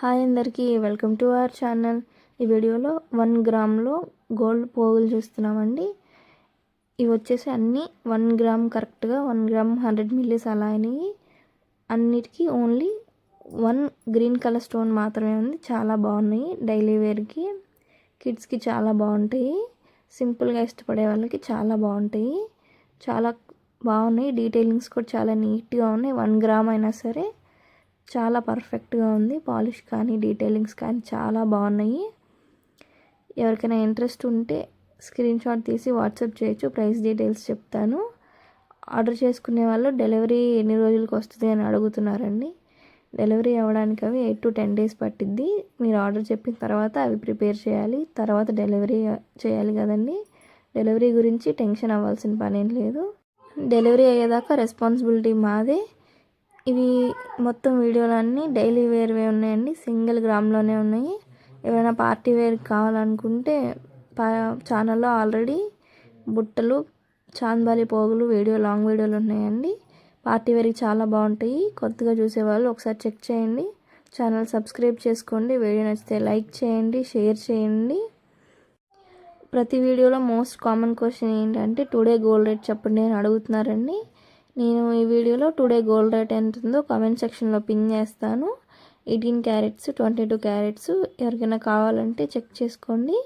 Hi అందరికీ welcome to our channel. ఈ వీడియోలో వన్ గ్రామ్లో గోల్డ్ పోగులు చూస్తున్నామండి. ఇవి వచ్చేసి అన్నీ వన్ గ్రామ్ కరెక్ట్గా వన్ గ్రామ్ హండ్రెడ్ మిల్లీస్ అలా అయినాయి. అన్నిటికీ only one green colour stone మాత్రమే ఉంది. చాలా బాగున్నాయి డైలీ వేర్కి. కిడ్స్కి చాలా బాగుంటాయి. సింపుల్గా ఇష్టపడే వాళ్ళకి చాలా బాగుంటాయి. చాలా బాగున్నాయి. డీటెయిలింగ్స్ కూడా చాలా నీట్గా ఉన్నాయి. వన్ గ్రామ్ అయినా సరే. చాలా పర్ఫెక్ట్గా ఉంది. పాలిష్ కానీ డీటెయిలింగ్స్ కానీ చాలా బాగున్నాయి. ఎవరికైనా ఇంట్రెస్ట్ ఉంటే స్క్రీన్ షాట్ తీసి వాట్సాప్ చేయొచ్చు. ప్రైస్ డీటెయిల్స్ చెప్తాను. ఆర్డర్ చేసుకునే వాళ్ళు డెలివరీ ఎన్ని రోజులకు వస్తుంది అని అడుగుతున్నారండి. డెలివరీ అవ్వడానికి అవి ఎయిట్ టు టెన్ డేస్ పట్టిద్ది. మీరు ఆర్డర్ చెప్పిన తర్వాత అవి ప్రిపేర్ చేయాలి. తర్వాత డెలివరీ చేయాలి కదండి. డెలివరీ గురించి టెన్షన్ అవ్వాల్సిన పని ఏం లేదు. డెలివరీ అయ్యేదాకా రెస్పాన్సిబిలిటీ మాదే. ఇవి మొత్తం వీడియోలన్నీ డైలీ వేర్వే ఉన్నాయండి. సింగిల్ గ్రామ్లోనే ఉన్నాయి. ఏమైనా పార్టీ వేర్ కావాలనుకుంటే ఛానల్లో ఆల్రెడీ బుట్టలు చాందాలి పోగులు వీడియో లాంగ్ వీడియోలు ఉన్నాయండి. పార్టీ వేర్కి చాలా బాగుంటాయి. కొత్తగా చూసేవాళ్ళు ఒకసారి చెక్ చేయండి. ఛానల్ సబ్స్క్రైబ్ చేసుకోండి. వీడియో నచ్చితే లైక్ చేయండి షేర్ చేయండి. ప్రతి వీడియోలో మోస్ట్ కామన్ క్వశ్చన్ ఏంటంటే టుడే గోల్డ్ రేట్ చెప్పండి అని అడుగుతున్నారండి. నేను ఈ వీడియోలో టుడే గోల్డ్ రేట్ ఎంత ఉందో కామెంట్ సెక్షన్లో పిన్ చేస్తాను. Eighteen carats twenty two carats ఎవరికైనా కావాలంటే చెక్ చేసుకోండి.